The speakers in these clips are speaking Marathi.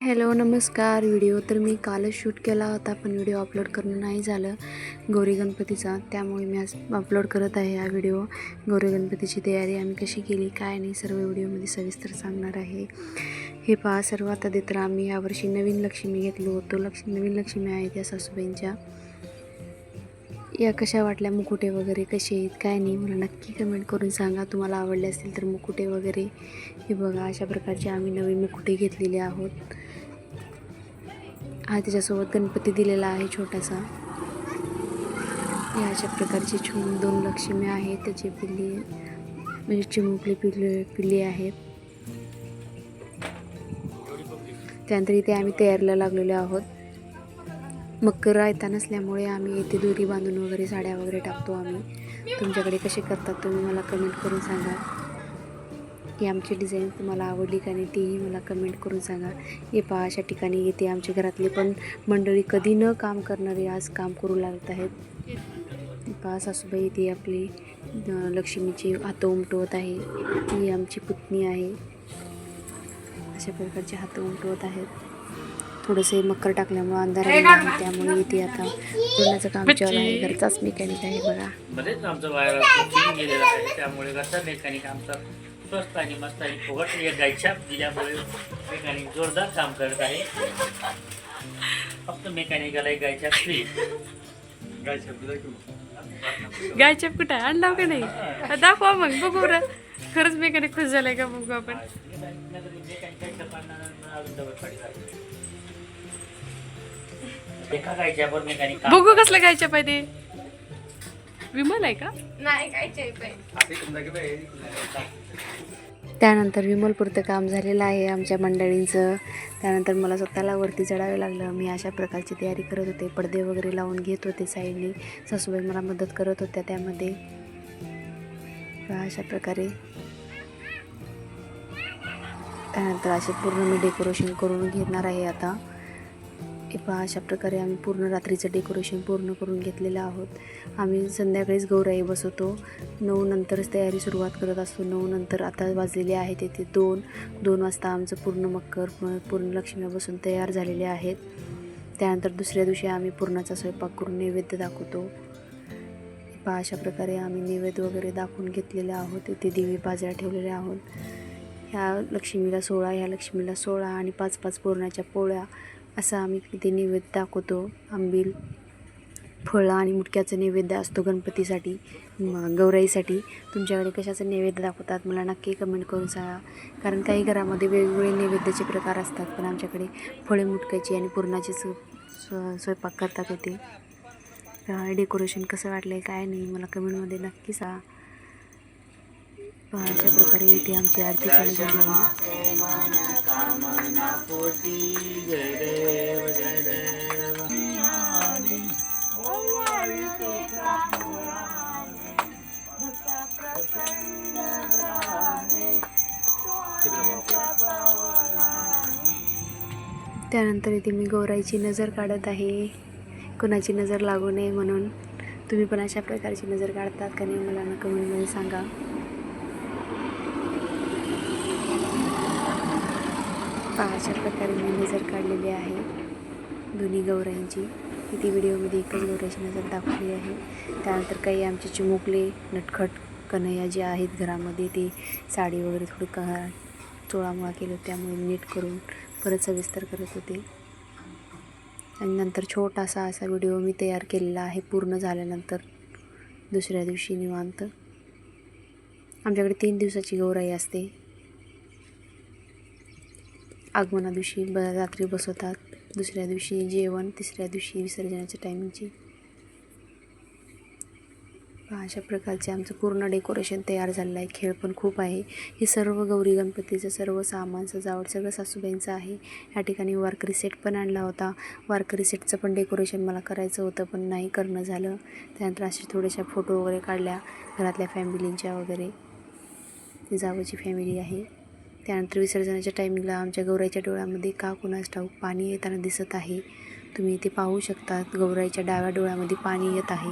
हॅलो नमस्कार. व्हिडिओ तर मी कालच शूट केला होता पण व्हिडिओ अपलोड करणं नाही झालं गौरी गणपतीचा. त्यामुळे मी आज अपलोड करत आहे हा व्हिडिओ. गौरी गणपतीची तयारी आम्ही कशी केली काय नाही सर्व व्हिडिओमध्ये सविस्तर सांगणार आहे. हे पहा सर्व आता तर आम्ही यावर्षी नवीन लक्ष्मी घेतलो होतो. लक्ष नवीन लक्ष्मी आहे त्या सासूबाईंच्या. या कशा वाटल्या मुकुटे वगैरे? कसे आहेत? काय नाही? मला नक्की कमेंट करून सांगा. तुम्हाला आवडले असतील तर मुकुटे वगैरे. हे बघा अशा प्रकारचे आम्ही नवीन मुकुटे घेतलेले आहोत. हा त्याच्यासोबत गणपती दिलेला आहे छोटासा. या अशा प्रकारचे छो दोन लक्ष्मी आहेत. त्याचे पिल्ली म्हणजे चिमुकली पिल्ली पिल्ली आहेत. त्यानंतर इथे आम्ही तयारीला लागलेलो आहोत. मकर रायता नसल्यामुळे आम्ही इथे दोरी बांधून वगैरे साड्या वगैरे टाकतो आम्ही. तुमच्याकडे कसे करतात तुम्ही मला कमेंट करून सांगा. की आमची डिझाईन तुम्हाला आवडली का नाही तीही मला कमेंट करून सांगा. हे पहा अशा ठिकाणी येते आमच्या घरातली पण मंडळी कधी न काम करणारी आज काम करू लागत आहेत. पहा सासूबाई ती आपली लक्ष्मीची हात उमटवत आहे. ती आमची पुतणी आहे. अशा प्रकारचे हात उमटवत आहेत. थोडंसं मकर टाकल्यामुळं अंधार त्यामुळे येते आता पूर्णाचं काम चालू आहे. घरचाच मेकॅनिक आहे बघा. बरेच आमचं वायर गेलेलं आहे. त्यामुळे कसं मेकॅनिक आमचा स्वस्त आणि मस्त आणि फुकट एक गायछाप दिल्यामुळे मेकॅनिक जोरदार काम करत आहे. फक्त मेकॅनिकला एक गायछाप फ्री गायच्या कुठं आहे? आणलाव का नाही? दाखवा मग बघू बरं. खरंच मेकॅनिक खुश झालाय का बघू आपण? बघू कसलं गायच्या पाहिजे विमल आहे का? त्यानंतर विमलपुरतं काम झालेलं आहे आमच्या मंडळींचं. त्यानंतर मला स्वतःला वरती चढावे लागलं. मी अशा प्रकारची तयारी करत होते. पडदे वगैरे लावून घेत होते साईडनी. सासूबाई मला मदत करत होत्या त्यामध्ये. अशा प्रकारे. त्यानंतर असे पूर्ण मी डेकोरेशन करून घेणार आहे आता. हे पहा अशा प्रकारे आम्ही पूर्ण रात्रीचं डेकोरेशन पूर्ण करून घेतलेलं आहोत. आम्ही संध्याकाळीच गौराई बसवतो. नऊ नंतरच तयारी सुरुवात करत असतो. नऊ नंतर आता वाजलेले आहेत. येथे दोन दोन वाजता आमचं पूर्ण मकर पूर्ण लक्ष्मी बसून तयार झालेले आहेत. त्यानंतर दुसऱ्या दिवशी आम्ही पूर्णाचा स्वयंपाक करून नैवेद्य दाखवतो. पहा अशा प्रकारे आम्ही नैवेद्य वगैरे दाखवून घेतलेले आहोत. इथे देवी बाजऱ्या ठेवलेले आहोत. ह्या लक्ष्मीला सोळा ह्या लक्ष्मीला सोळा आणि पाच पाच पूर्णाच्या पोळ्या असं आम्ही इथे नैवेद्य दाखवतो. आंबील फळं आणि मुटक्याचं नैवेद्य असतो गणपतीसाठी गौराईसाठी. तुमच्याकडे कशाचं नैवेद्य दाखवतात मला नक्की कमेंट करून सांगा. कारण काही घरामध्ये वेगवेगळे नैवेद्याचे प्रकार असतात पण आमच्याकडे फळे मुटक्याची आणि पुरणाची स्व स्व- स्वयंपाक करतात येते डेकोरेशन कसं वाटलं आहे काय नाही मला कमेंटमध्ये नक्की सांगा. अशा प्रकारे इथे आमची आरती चालू झाली. आहे त्यानंतर इथे मी गौराईची नजर काढत आहे. कुणाची नजर लागू नये म्हणून. तुम्ही पण अशा प्रकारची नजर काढतात का नाही मला कमेंटमध्ये सांगा. पहा अशा प्रकारे मी नजर काढलेली आहे. दोन्ही गौराईंची ती व्हिडिओमध्ये एकच गौराईची नजर दाखवली आहे. त्यानंतर काही आमचे चिमुकले नटखट कन्हैया जे आहेत घरामध्ये ते साडी वगैरे थोडी क चोळामोळा केलं त्यामुळे नीट करून परत सविस्तर करत होते. आणि नंतर छोटासा असा व्हिडिओ मी तयार केलेला आहे पूर्ण झाल्यानंतर दुसऱ्या दिवशी निवांत. आमच्याकडे तीन दिवसाची गौराई असते. आगमना दिवशी ब रात्री बसवतात. दुसऱ्या दिवशी जेवण तिसऱ्या दिवशी विसर्जनाच्या टायमिंगची. अशा प्रकारचे आमचं पूर्ण डेकोरेशन तयार झालेलं आहे. खेळ पण खूप आहे. हे सर्व गौरी गणपतीचं सर्व सामान सजावट सगळं सासूबाईंचं आहे. या ठिकाणी वारकरी सेट पण आणला होता. वारकरी सेटचं पण डेकोरेशन मला करायचं होतं पण नाही करणं झालं. त्यानंतर असे थोड्याशा फोटो वगैरे काढल्या. घरातल्या फॅमिलींच्या वगैरे. ती जावची फॅमिली आहे. त्यानंतर विसर्जनाच्या टायमिंगला आमच्या गौराईच्या डोळ्यामध्ये का कुणास ठाऊक पाणी येताना दिसत आहे? तुम्ही इथे पाहू शकता गौराईच्या डाव्या डोळ्यामध्ये पाणी येत आहे.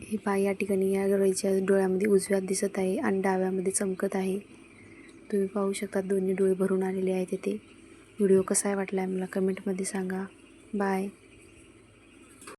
हे पाय या ठिकाणी या गौराईच्या डोळ्यामध्ये उजव्यात दिसत आहे आणि डाव्यामध्ये चमकत आहे. तुम्ही पाहू शकता दोन्ही डोळे भरून आलेले आहेत इथे. व्हिडिओ कसा आहे वाटला आहे मला कमेंटमध्ये सांगा. बाय.